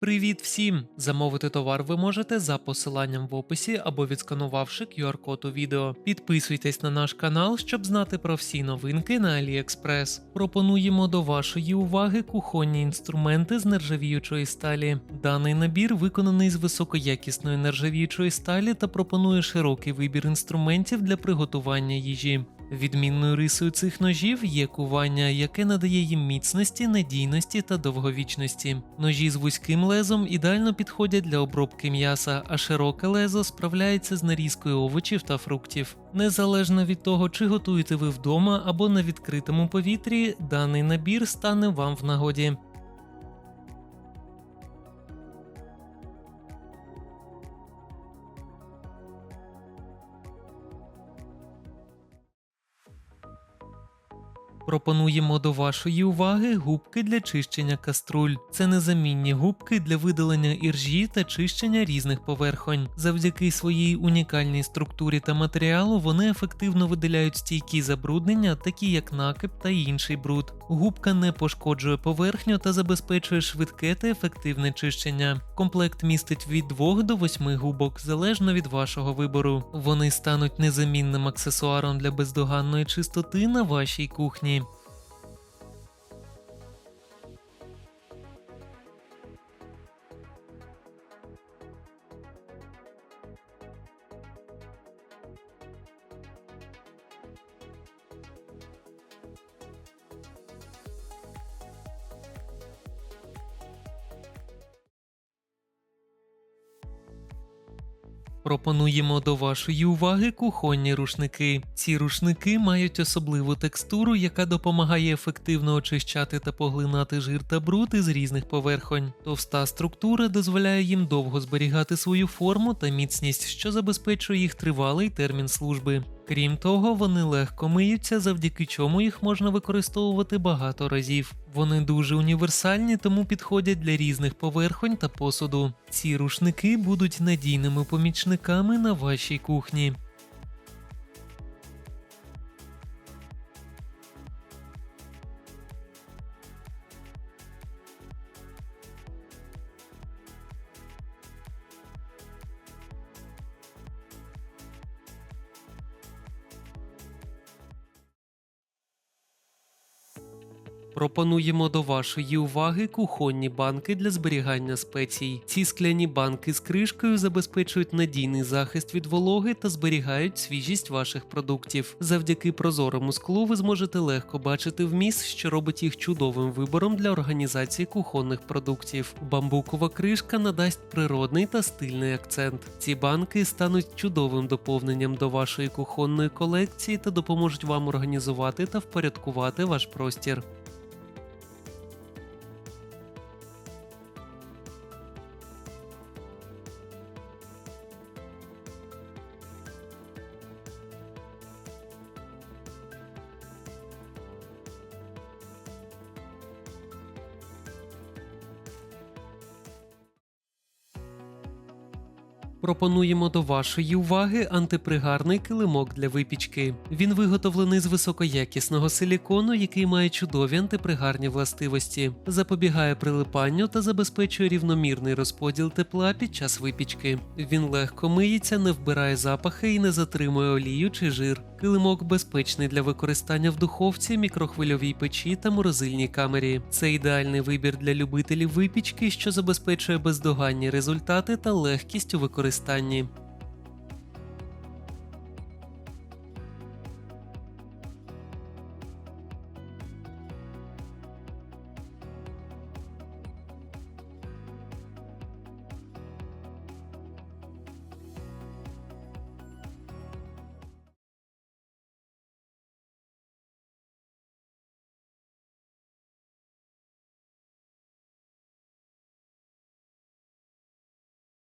Привіт всім! Замовити товар ви можете за посиланням в описі або відсканувавши QR-код у відео. Підписуйтесь на наш канал, щоб знати про всі новинки на AliExpress. Пропонуємо до вашої уваги кухонні інструменти з нержавіючої сталі. Даний набір виконаний з високоякісної нержавіючої сталі та пропонує широкий вибір інструментів для приготування їжі. Відмінною рисою цих ножів є кування, яке надає їм міцності, надійності та довговічності. Ножі з вузьким лезом ідеально підходять для обробки м'яса, а широке лезо справляється з нарізкою овочів та фруктів. Незалежно від того, чи готуєте ви вдома або на відкритому повітрі, даний набір стане вам в нагоді. Пропонуємо до вашої уваги губки для чищення каструль. Це незамінні губки для видалення іржі та чищення різних поверхонь. Завдяки своїй унікальній структурі та матеріалу вони ефективно видаляють стійкі забруднення, такі як накип та інший бруд. Губка не пошкоджує поверхню та забезпечує швидке та ефективне чищення. Комплект містить від 2 до 8 губок, залежно від вашого вибору. Вони стануть незамінним аксесуаром для бездоганної чистоти на вашій кухні. Пропонуємо до вашої уваги кухонні рушники. Ці рушники мають особливу текстуру, яка допомагає ефективно очищати та поглинати жир та бруд із різних поверхонь. Товста структура дозволяє їм довго зберігати свою форму та міцність, що забезпечує їх тривалий термін служби. Крім того, вони легко миються, завдяки чому їх можна використовувати багато разів. Вони дуже універсальні, тому підходять для різних поверхонь та посуду. Ці рушники будуть надійними помічниками на вашій кухні. Пропонуємо до вашої уваги кухонні банки для зберігання спецій. Ці скляні банки з кришкою забезпечують надійний захист від вологи та зберігають свіжість ваших продуктів. Завдяки прозорому склу ви зможете легко бачити вміст, що робить їх чудовим вибором для організації кухонних продуктів. Бамбукова кришка надасть природний та стильний акцент. Ці банки стануть чудовим доповненням до вашої кухонної колекції та допоможуть вам організувати та впорядкувати ваш простір. Пропонуємо до вашої уваги антипригарний килимок для випічки. Він виготовлений з високоякісного силікону, який має чудові антипригарні властивості, запобігає прилипанню та забезпечує рівномірний розподіл тепла під час випічки. Він легко миється, не вбирає запахи і не затримує олію чи жир. Килимок безпечний для використання в духовці, мікрохвильовій печі та морозильній камері. Це ідеальний вибір для любителів випічки, що забезпечує бездоганні результати та легкість у використанні використанні